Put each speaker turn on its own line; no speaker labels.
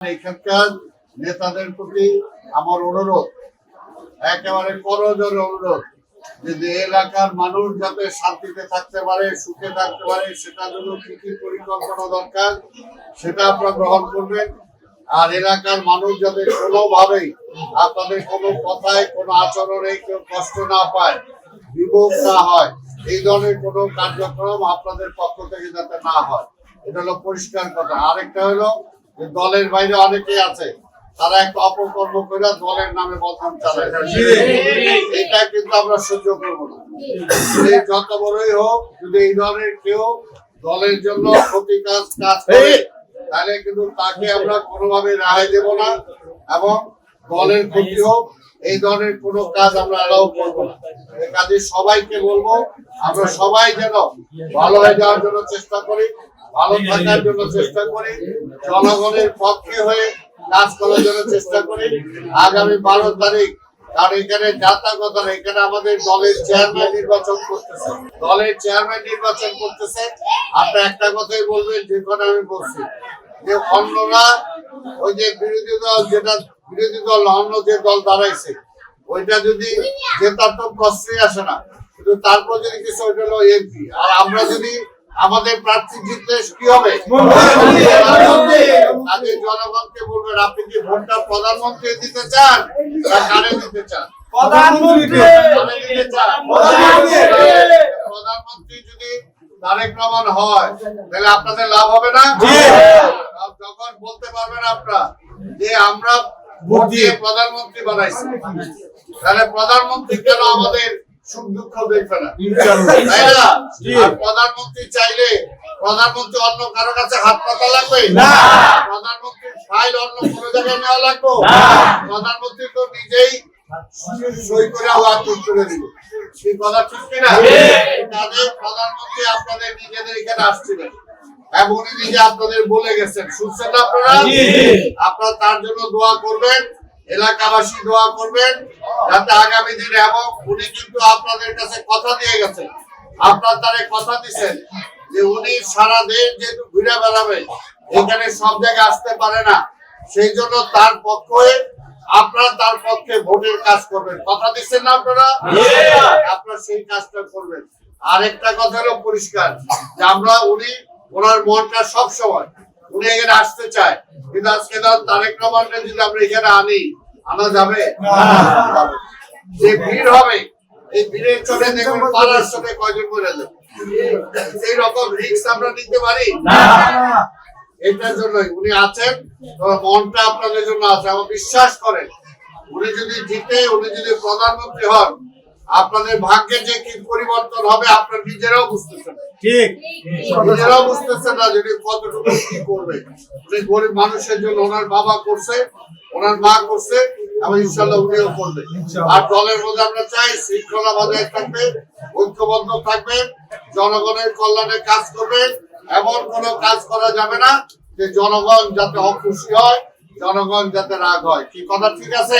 এখানকার নেতাদের প্রতি আমার অনুরোধ, একেবারে করজোর অনুরোধ যে এলাকার মানুষ যাতে শান্তিতে থাকতে পারে, সুখে থাকতে পারে সেটা জন্য কি কি পরিকল্পনা দরকার সেটা আপনারা গ্রহণ করবেন। আর এলাকার মানুষ যাতে কোনোভাবেই আপনাদের কোনো কথায়, কোনো আচরণে কেউ কষ্ট না পায় বিভোগ না হয়, এই ধরনের কোনো কার্যক্রম আপনাদের পক্ষ থেকে যাতে না হয়। এটা হলো পরিষ্কার কথা। আরেকটা হলো দলের বাইরে অনেকে আছে তারা একটা অপকর্ম করে দলের নামে বদনাম চালায়। এটা কিন্তু আমরা সহ্য করব না। যত বড়ই হোক যদি এই ধরনের কেউ দলের জন্য ক্ষতি কাজ কাজ করে তাহলে কিন্তু তাকে আমরা কোনোভাবে রেহাই দেব না এবং দলের ক্ষতি হোক এই ধরনের কোনো কাজ আমরা অ্যালাউ করব না। কাজে সবাইকে বলব আমরা সবাই যেন ভালো হয়ে যাওয়ার জন্য চেষ্টা করি। ভালো থাকার জন্য চেষ্টা করি, জনগণের পক্ষে হয়ে কাজ করার জন্য চেষ্টা করি। আগামী বারো তারিখ, কারণ এখানে যাতা কথা এখানে আমাদের দলের চেয়ারম্যান নির্বাচন করতেছে। দলের চেয়ারম্যান নির্বাচন করতেছে। আপনি একটা কথাই বলবেন যেখানে আমি বলছি, যে অন্যরা ওই যে বিরোধী দল, যেটা বিরোধী দল, অন্য যে দল দাঁড়াইছে, ওইটা যদি জেতার তো কষ্টই আসে না। কিন্তু তারপর যদি কিছু, ওইটা হলো এমপি। আর আমরা যদি আমাদের প্রার্থী জিতলে কি হবে? আগে জনগণকে বলবেন আপনি কি ভোটটা প্রধানমন্ত্রী দিতে চান না কারে দিতে চান? প্রধানমন্ত্রী। যদি তারেক রহমান হয় তাহলে আপনাদের লাভ হবে না? যখন বলতে পারবেন আপনারা যে আমরা ভোট দিয়ে। প্রধানমন্ত্রী বানাইছি। তাহলে প্রধানমন্ত্রী কেন আমাদের সুখ দুঃখ দেখবে না? না প্রধানমন্ত্রী চাইলে প্রধানমন্ত্রী অন্য কারও কাছে হাত পাতা লাগবে?
না।
প্রধানমন্ত্রীর ফাইল অন্য কোনো জায়গায় নেওয়া লাগবে? প্রধানমন্ত্রী তো নিজেই সই করে আবার করে দিবে। সেই কথা ঠিক কিনা? তাদের প্রধানমন্ত্রী আপনাদের নিজেদের এখানে আসছিলেন। এবং উনি নিজে আপনাদের বলে গেছেন। শুনছেন আপনারা। আপনারা তার জন্য দোয়া করবেন। এলাকাবাসী দোয়া করবেন যাতে আগামী দিনে এবং উনি কিন্তু আপনাদের কাছে কথা দিয়ে গেছেন। আপনার তারে কথা দিচ্ছেন যে উনি সারা দেশ যেহেতু ঘুরে বেড়াবে এখানে সব জায়গায় আসতে পারে না সেই জন্য তার পক্ষে আপনারা তার পক্ষে ভোটের কাজ করবেন। কথা দিচ্ছেন না আপনারা? আপনারা সেই কাজটা করবেন। আরেকটা কথা হলো পরিষ্কার যে আমরা উনি ওনার মনটা সব সময় উনি এখানে আসতে চায়। কিন্তু আজকে তারেক রহমানকে যদি আমরা এখানে আনি আনা যাবে? যে ভিড় হবে এই ভিড়ের চলে দেখবেন পাড়ার সাথে কয়জন মরে যাবে এই রকম রিস্ক আমরা নিতে পারি? এটার জন্যই উনি আছেন মনটা আপনাদের জন্য আছে আমার বিশ্বাস করেন। উনি যদি জিতে উনি যদি প্রধানমন্ত্রী হন আপনাদের ভাগ্যে যে কি পরিবর্তন হবে আপনার নিজেরাও বুঝতেছেন। না।
ঠিক।
নিজেরাও বুঝতেছেন না যদি কতটুকু কি করবে। উনি গরিব মানুষের জন্য ওনার বাবা করছে ওনার মা করছে এবং ইনশাল্লাহ উনিও করবে। আর দলের মধ্যে আমরা চাই শৃঙ্খলা বজায় থাকবে ঐক্যবদ্ধ থাকবে জনগণের কল্যাণে কাজ করবে এমন কোনো কাজ করা যাবে না যে জনগণ যাতে অখুশি হয় জনগণ যাতে রাগ হয়। কি কথা ঠিক আছে।